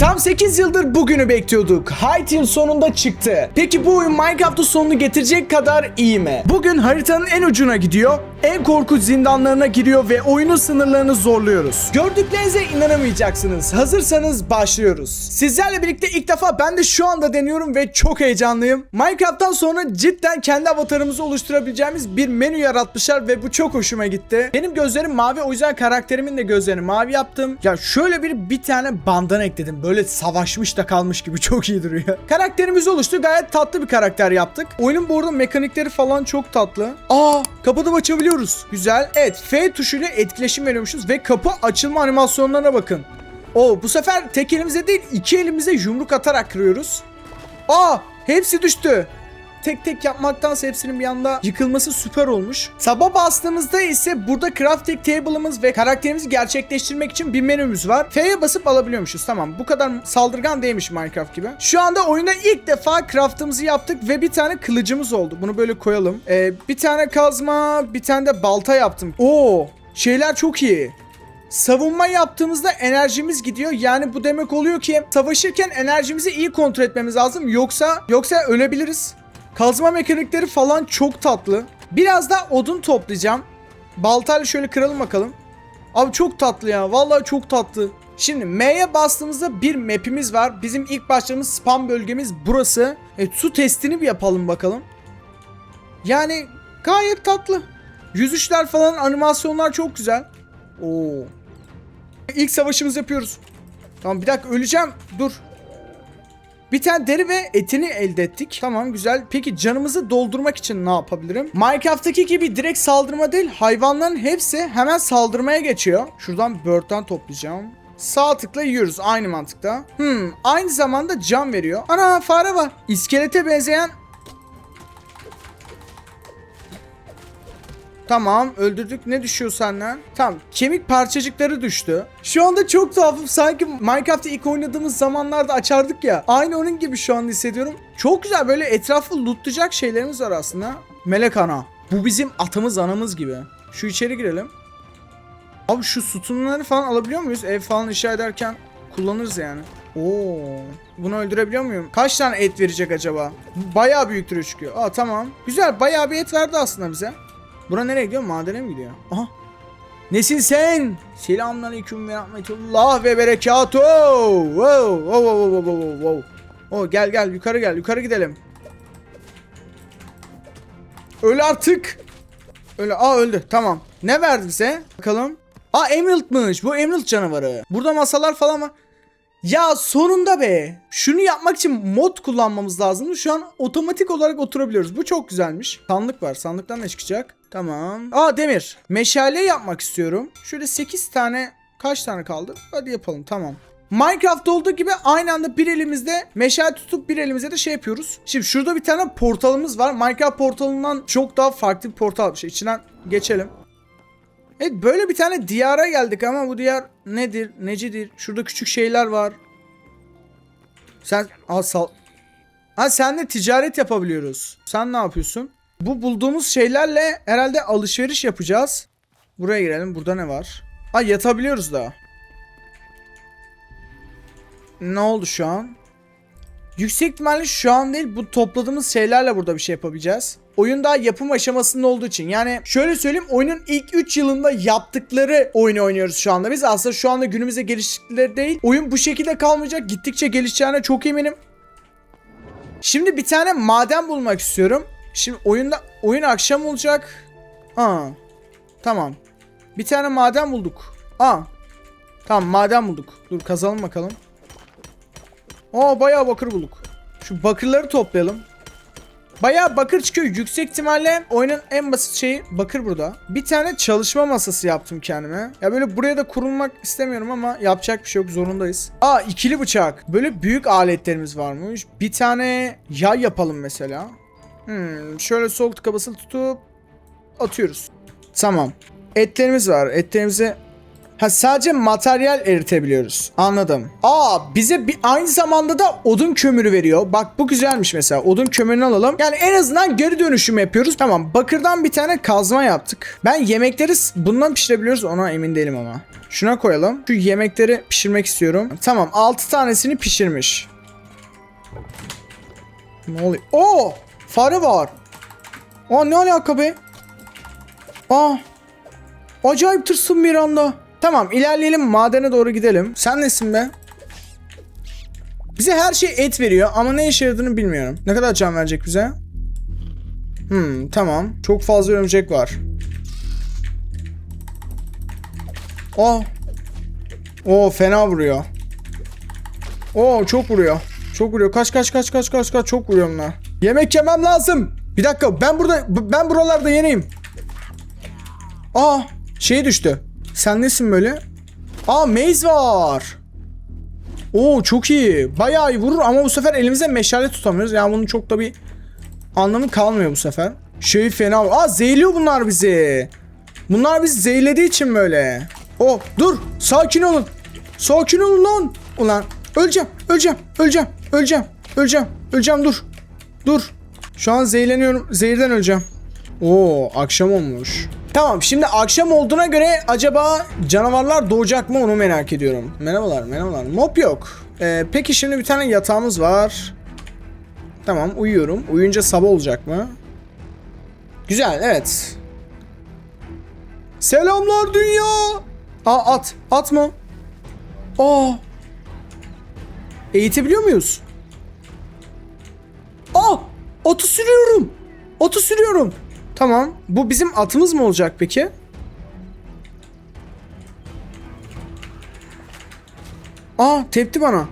Tam 8 yıldır bugünü bekliyorduk. Hytale sonunda çıktı. Peki bu oyun Minecraft'ın sonunu getirecek kadar iyi mi? Bugün haritanın en ucuna gidiyor, en korkunç zindanlarına giriyor ve oyunun sınırlarını zorluyoruz. Gördüklerinize inanamayacaksınız. Hazırsanız başlıyoruz. Sizlerle birlikte ilk defa ben de şu anda deniyorum ve çok heyecanlıyım. Minecraft'tan sonra cidden kendi avatarımızı oluşturabileceğimiz bir menü yaratmışlar ve bu çok hoşuma gitti. Benim gözlerim mavi o yüzden karakterimin de gözlerini mavi yaptım. Ya şöyle bir bir tane bandana ekledim. Böyle savaşmış da kalmış gibi çok iyi duruyor. Karakterimiz oluştu. Gayet tatlı bir karakter yaptık. Oyunun bu arada mekanikleri falan çok tatlı. Aa kapatıp açabiliyoruz. Güzel. Evet F tuşuyla etkileşim veriyormuşuz ve kapı açılma animasyonlarına bakın. O bu sefer tek elimize değil iki elimize yumruk atarak kırıyoruz. Aa hepsi düştü. Tek tek yapmaktansa hepsinin bir anda yıkılması süper olmuş. Sabah bastığımızda ise burada crafting table'ımız ve karakterimizi gerçekleştirmek için bir menümüz var. F'ye basıp alabiliyormuşuz. Tamam bu kadar saldırgan değilmiş Minecraft gibi. Şu anda oyunda ilk defa craftımızı yaptık ve bir tane kılıcımız oldu. Bunu böyle koyalım. Ee, bir tane kazma, bir tane de balta yaptım. Oo şeyler çok iyi. Savunma yaptığımızda enerjimiz gidiyor. Yani bu demek oluyor ki savaşırken enerjimizi iyi kontrol etmemiz lazım. Yoksa yoksa ölebiliriz. Kazma mekanikleri falan çok tatlı. Biraz da odun toplayacağım. Baltayla şöyle kıralım bakalım. Abi çok tatlı ya. Vallahi çok tatlı. Şimdi M'ye bastığımızda bir map'imiz var. Bizim ilk başladığımız spam bölgemiz burası. Evet, su testini bir yapalım bakalım. Yani gayet tatlı. Yüzüşler falan animasyonlar çok güzel. Oo. İlk savaşımızı yapıyoruz. Tamam bir dakika öleceğim. Dur. Bir tane deri ve etini elde ettik. Tamam güzel. Peki canımızı doldurmak için ne yapabilirim? Minecraft'taki gibi direkt saldırma değil. Hayvanların hepsi hemen saldırmaya geçiyor. Şuradan bird'den toplayacağım. Sağ tıkla yiyoruz aynı mantıkta. Hmm, aynı zamanda can veriyor. Ana fare var. İskelete benzeyen Tamam öldürdük. Ne düşüyor senden? Tamam kemik parçacıkları düştü. Şu anda çok tuhafım. Sanki Minecraft'ı ilk oynadığımız zamanlarda açardık ya. Aynı onun gibi şu an hissediyorum. Çok güzel böyle etrafı lootlayacak şeylerimiz var aslında. Melek ana. Bu bizim atımız anamız gibi. Şu içeri girelim. Abi şu sütunları falan alabiliyor muyuz? Ev falan inşa ederken kullanırız yani. Oo. Bunu öldürebiliyor muyum? Kaç tane et verecek acaba? Bayağı büyüktür çıkıyor. Aa tamam. Güzel bayağı bir et verdi aslında bize. Bura nereye gidiyor? Madene mi gidiyor? Aha. Nesin sen? Selamünaleyküm ve rahmetullah ve berekatuhu. Wow, wow, wow, wow, wow, wow. Oh, gel gel yukarı gel yukarı gidelim. Öl artık. Öyle aa öldü tamam. Ne verdi bize? Bakalım. Aa Emerald'mış bu Emerald canavarı. Burada masalar falan var. Ya sonunda be. Şunu yapmak için mod kullanmamız lazım. Şu an otomatik olarak oturabiliyoruz. Bu çok güzelmiş. Sandık var. Sandıktan ne çıkacak? Tamam. Aa demir. Meşale yapmak istiyorum. Şöyle 8 tane kaç tane kaldı? Hadi yapalım tamam. Minecraft olduğu gibi aynı anda bir elimizde meşale tutup bir elimizde de şey yapıyoruz. Şimdi şurada bir tane portalımız var. Minecraft portalından çok daha farklı bir portal. Şey, içinden geçelim. Evet böyle bir tane diyara geldik ama bu diyar nedir, necidir? Şurada küçük şeyler var. Sen al sal. Ha senle ticaret yapabiliyoruz. Sen ne yapıyorsun? Bu bulduğumuz şeylerle herhalde alışveriş yapacağız. Buraya girelim. Burada ne var? Ha yatabiliyoruz da. Ne oldu şu an? Yüksek ihtimalle şu an değil bu topladığımız şeylerle burada bir şey yapabileceğiz. Oyun daha yapım aşamasında olduğu için. Yani şöyle söyleyeyim oyunun ilk 3 yılında yaptıkları oyunu oynuyoruz şu anda. Biz aslında şu anda günümüzde geliştikleri değil. Oyun bu şekilde kalmayacak. Gittikçe gelişeceğine çok eminim. Şimdi bir tane maden bulmak istiyorum. Şimdi oyunda oyun akşam olacak. Aa. Tamam. Bir tane maden bulduk. Aa. Tamam maden bulduk. Dur kazalım bakalım. Aa bayağı bakır bulduk. Şu bakırları toplayalım. Bayağı bakır çıkıyor. Yüksek ihtimalle oyunun en basit şeyi bakır burada. Bir tane çalışma masası yaptım kendime. Ya böyle buraya da kurulmak istemiyorum ama yapacak bir şey yok. Zorundayız. Aa ikili bıçak. Böyle büyük aletlerimiz varmış. Bir tane yay yapalım mesela. Hmm, şöyle sol tıka basılı tutup atıyoruz. Tamam. Etlerimiz var. Etlerimizi Ha sadece materyal eritebiliyoruz. Anladım. Aa bize bir aynı zamanda da odun kömürü veriyor. Bak bu güzelmiş mesela. Odun kömürünü alalım. Yani en azından geri dönüşüm yapıyoruz. Tamam bakırdan bir tane kazma yaptık. Ben yemekleri bundan pişirebiliyoruz. Ona emin değilim ama. Şuna koyalım. Şu yemekleri pişirmek istiyorum. Tamam 6 tanesini pişirmiş. Ne oluyor? Oo! Fare var. Aa ne alaka be? Aa! Acayip tırsın bir anda. Tamam ilerleyelim madene doğru gidelim. Sen nesin be? Bize her şey et veriyor ama ne işe yaradığını bilmiyorum. Ne kadar can verecek bize? Hmm tamam. Çok fazla örümcek var. Oh. Oo fena vuruyor. Oo çok vuruyor. Çok vuruyor. Kaç kaç kaç kaç kaç kaç çok vuruyor bunlar. Yemek yemem lazım. Bir dakika ben burada ben buralarda yeniyim. Aa şey düştü. Sen nesin böyle? Aa maze var. Oo çok iyi. Bayağı iyi vurur ama bu sefer elimize meşale tutamıyoruz. Yani bunun çok da bir anlamı kalmıyor bu sefer. Şey fena. Aa zehirliyor bunlar bizi. Bunlar bizi zehirlediği için böyle. Oh dur sakin olun. Sakin olun lan. Ulan öleceğim öleceğim öleceğim öleceğim öleceğim öleceğim dur. Dur. Şu an zehirleniyorum. Zehirden öleceğim. Oo akşam olmuş. Tamam şimdi akşam olduğuna göre acaba canavarlar doğacak mı onu merak ediyorum. Merhabalar merhabalar. Mob yok. Ee, peki şimdi bir tane yatağımız var. Tamam uyuyorum. Uyuyunca sabah olacak mı? Güzel evet. Selamlar dünya. Aa at. At mı? Aa. Eğitebiliyor muyuz? Atı sürüyorum. Atı sürüyorum. Tamam. Bu bizim atımız mı olacak peki? Aa tepti bana.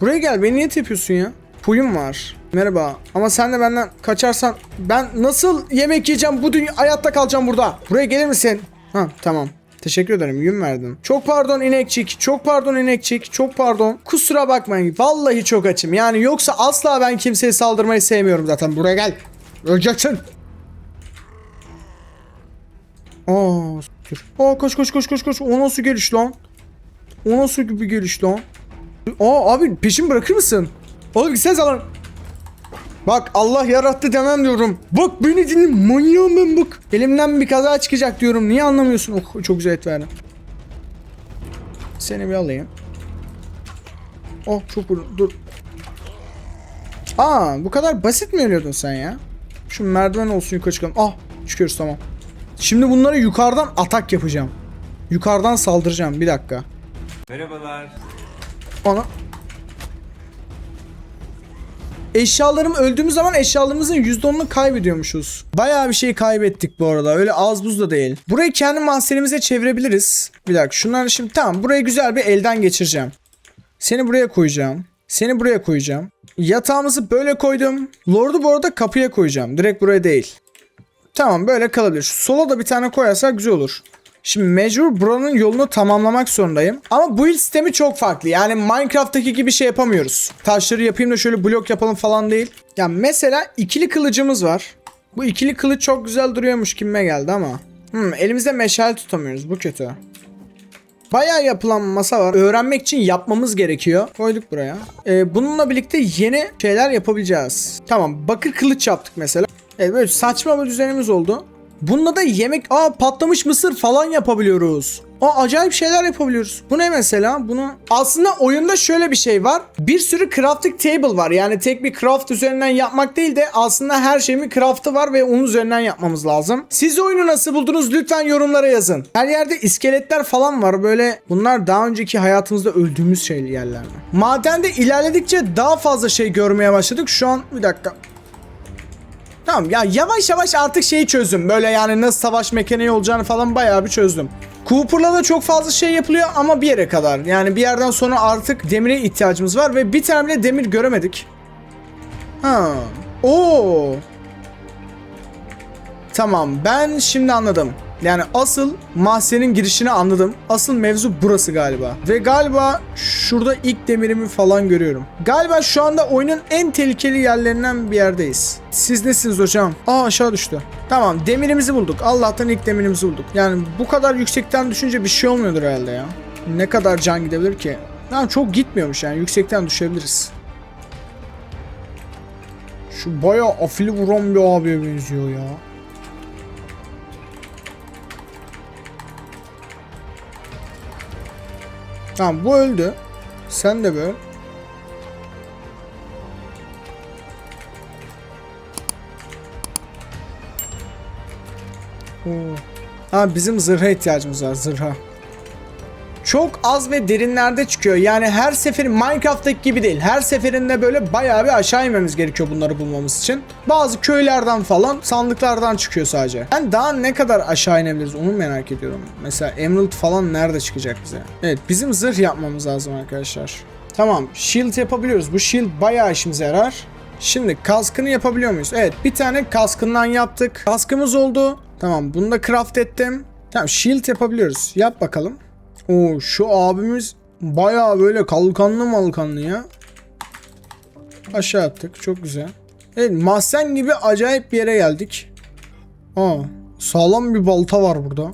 Buraya gel. Beni niye tepiyorsun ya? Puyum var. Merhaba. Ama sen de benden kaçarsan ben nasıl yemek yiyeceğim bu dünya hayatta kalacağım burada. Buraya gelir misin? Ha tamam. Teşekkür ederim. Yün verdin. Çok pardon inekçik. Çok pardon inekçik. Çok pardon. Kusura bakmayın. Vallahi çok açım. Yani yoksa asla ben kimseye saldırmayı sevmiyorum zaten. Buraya gel. Öleceksin. Aa, s**tir. Aa koş koş koş koş koş. O nasıl geliş lan? O nasıl bir geliş lan? Aa abi peşimi bırakır mısın? Oğlum gitsene lan. Bak Allah yarattı demem diyorum. Bak beni dinle manyağım ben bak. Elimden bir kaza çıkacak diyorum. Niye anlamıyorsun? Oh çok güzel et verdin. Seni bir alayım. Oh çok vurdum. Dur. Aa bu kadar basit mi ölüyordun sen ya? Şu merdiven olsun yukarı çıkalım. Ah çıkıyoruz tamam. Şimdi bunlara yukarıdan atak yapacağım. Yukarıdan saldıracağım. Bir dakika. Merhabalar. Ana. Eşyalarım öldüğümüz zaman eşyalarımızın %10'unu kaybediyormuşuz. Bayağı bir şey kaybettik bu arada. Öyle az buz da değil. Burayı kendi mahzenimize çevirebiliriz. Bir dakika şunları şimdi tamam burayı güzel bir elden geçireceğim. Seni buraya koyacağım. Seni buraya koyacağım. Yatağımızı böyle koydum. Lord'u bu arada kapıya koyacağım. Direkt buraya değil. Tamam böyle kalabilir. Sola da bir tane koyarsak güzel olur. Şimdi mecbur buranın yolunu tamamlamak zorundayım. Ama build sistemi çok farklı. Yani Minecraft'taki gibi şey yapamıyoruz. Taşları yapayım da şöyle blok yapalım falan değil. Ya mesela ikili kılıcımız var. Bu ikili kılıç çok güzel duruyormuş kimime geldi ama. Hmm, elimizde meşale tutamıyoruz. Bu kötü. Bayağı yapılan masa var. Öğrenmek için yapmamız gerekiyor. Koyduk buraya. Ee, bununla birlikte yeni şeyler yapabileceğiz. Tamam bakır kılıç yaptık mesela. Evet böyle saçma bir düzenimiz oldu. Bununla da yemek... Aa patlamış mısır falan yapabiliyoruz. Aa acayip şeyler yapabiliyoruz. Bu ne mesela? Bunu... Aslında oyunda şöyle bir şey var. Bir sürü crafting table var. Yani tek bir craft üzerinden yapmak değil de aslında her şeyin bir craftı var ve onun üzerinden yapmamız lazım. Siz oyunu nasıl buldunuz? Lütfen yorumlara yazın. Her yerde iskeletler falan var. Böyle bunlar daha önceki hayatımızda öldüğümüz şey yerler. Madende ilerledikçe daha fazla şey görmeye başladık. Şu an bir dakika. Tamam ya yavaş yavaş artık şeyi çözdüm. Böyle yani nasıl savaş mekaniği olacağını falan bayağı bir çözdüm. Cooper'la da çok fazla şey yapılıyor ama bir yere kadar. Yani bir yerden sonra artık demire ihtiyacımız var ve bir tane bile demir göremedik. Ha. Oo. Tamam ben şimdi anladım. Yani asıl mahzenin girişini anladım. Asıl mevzu burası galiba. Ve galiba şurada ilk demirimi falan görüyorum. Galiba şu anda oyunun en tehlikeli yerlerinden bir yerdeyiz. Siz nesiniz hocam? Aa aşağı düştü. Tamam demirimizi bulduk. Allah'tan ilk demirimizi bulduk. Yani bu kadar yüksekten düşünce bir şey olmuyordur herhalde ya. Ne kadar can gidebilir ki? Yani çok gitmiyormuş yani yüksekten düşebiliriz. Şu bayağı afili vuran bir abiye benziyor ya. Tamam bu öldü. Sen de böyle. Oo. Ha bizim zırha ihtiyacımız var zırha. Çok az ve derinlerde çıkıyor. Yani her sefer Minecraft'taki gibi değil. Her seferinde böyle bayağı bir aşağı inmemiz gerekiyor bunları bulmamız için. Bazı köylerden falan sandıklardan çıkıyor sadece. Ben daha ne kadar aşağı inebiliriz onu merak ediyorum. Mesela Emerald falan nerede çıkacak bize? Evet bizim zırh yapmamız lazım arkadaşlar. Tamam shield yapabiliyoruz. Bu shield bayağı işimize yarar. Şimdi kaskını yapabiliyor muyuz? Evet bir tane kaskından yaptık. Kaskımız oldu. Tamam bunu da craft ettim. Tamam shield yapabiliyoruz. Yap bakalım. Oo şu abimiz bayağı böyle kalkanlı malkanlı ya. Aşağı attık. Çok güzel. Evet mahzen gibi acayip bir yere geldik. Aa sağlam bir balta var burada.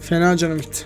Fena canım gitti.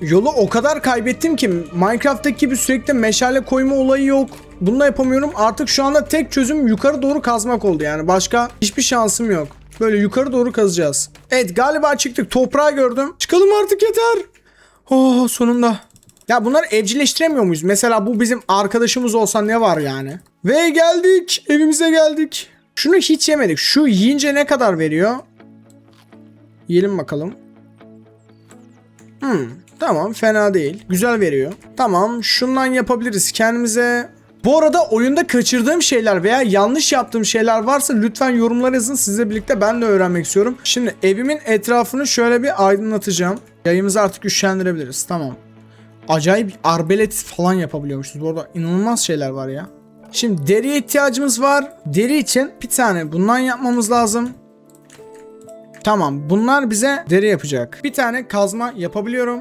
Yolu o kadar kaybettim ki Minecraft'taki gibi sürekli meşale koyma olayı yok. Bunu da yapamıyorum. Artık şu anda tek çözüm yukarı doğru kazmak oldu yani. Başka hiçbir şansım yok. Böyle yukarı doğru kazacağız. Evet galiba çıktık. Toprağı gördüm. Çıkalım artık yeter. Oh sonunda. Ya bunları evcilleştiremiyor muyuz? Mesela bu bizim arkadaşımız olsa ne var yani? Ve geldik. Evimize geldik. Şunu hiç yemedik. Şu yiyince ne kadar veriyor? Yiyelim bakalım. Hmm, tamam fena değil. Güzel veriyor. Tamam şundan yapabiliriz kendimize. Bu arada oyunda kaçırdığım şeyler veya yanlış yaptığım şeyler varsa lütfen yorumlara yazın. Sizle birlikte ben de öğrenmek istiyorum. Şimdi evimin etrafını şöyle bir aydınlatacağım. Yayımızı artık güçlendirebiliriz. Tamam. Acayip arbelet falan yapabiliyormuşuz. Bu arada inanılmaz şeyler var ya. Şimdi deriye ihtiyacımız var. Deri için bir tane bundan yapmamız lazım. Tamam bunlar bize deri yapacak. Bir tane kazma yapabiliyorum.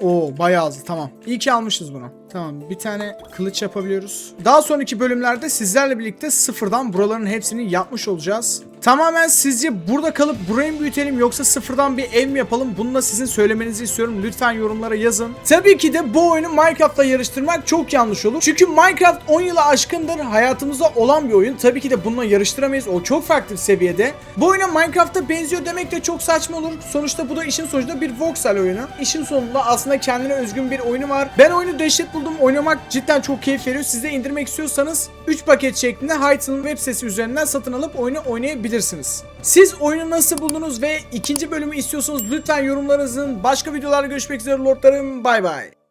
Oo bayağı hızlı tamam. İyi ki almışız bunu. Tamam bir tane kılıç yapabiliyoruz. Daha sonraki bölümlerde sizlerle birlikte sıfırdan buraların hepsini yapmış olacağız. Tamamen sizce burada kalıp burayı mı büyütelim yoksa sıfırdan bir ev mi yapalım? Bunu da sizin söylemenizi istiyorum. Lütfen yorumlara yazın. Tabii ki de bu oyunu Minecraft'la yarıştırmak çok yanlış olur. Çünkü Minecraft 10 yılı aşkındır hayatımızda olan bir oyun. Tabii ki de bununla yarıştıramayız. O çok farklı bir seviyede. Bu oyuna Minecraft'a benziyor demek de çok saçma olur. Sonuçta bu da işin sonunda bir voxel oyunu. İşin sonunda aslında kendine özgün bir oyunu var. Ben oyunu dehşet buldum. Oynamak cidden çok keyif veriyor. Siz de indirmek istiyorsanız 3 paket şeklinde Hytale'ın web sitesi üzerinden satın alıp oyunu oynayabilirsiniz. Siz oyunu nasıl buldunuz ve ikinci bölümü istiyorsanız lütfen yorumlarınızın başka videolarda görüşmek üzere lordlarım. Bay bay.